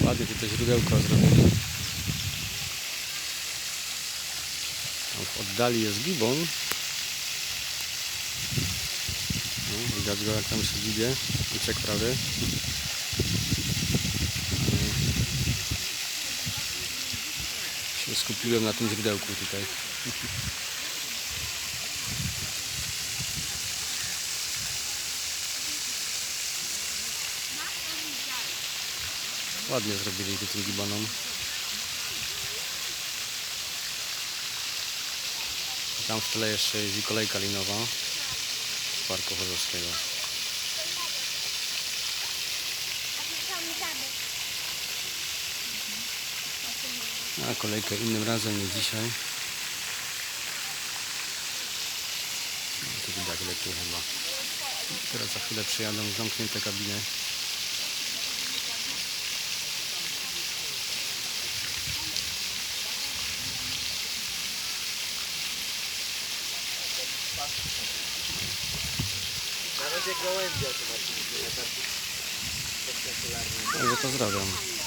Ładnie tutaj źródełko zrobili. Tam w oddali jest gibon. No, widać go jak tam się gibie. Uciekł prawie. się skupiłem na tym źródełku tutaj. Ładnie zrobili tu tym gibonom. I Tam w tle jeszcze jeździ kolejka linowa z Parku Chorzowskiego. A kolejkę innym razem nie dzisiaj. No, tu widać lepiej chyba. Teraz za chwilę przyjadą zamknięte kabiny. Na razie gołębia zobaczyliśmy na takim spektakularnym. Także pozdrawiam.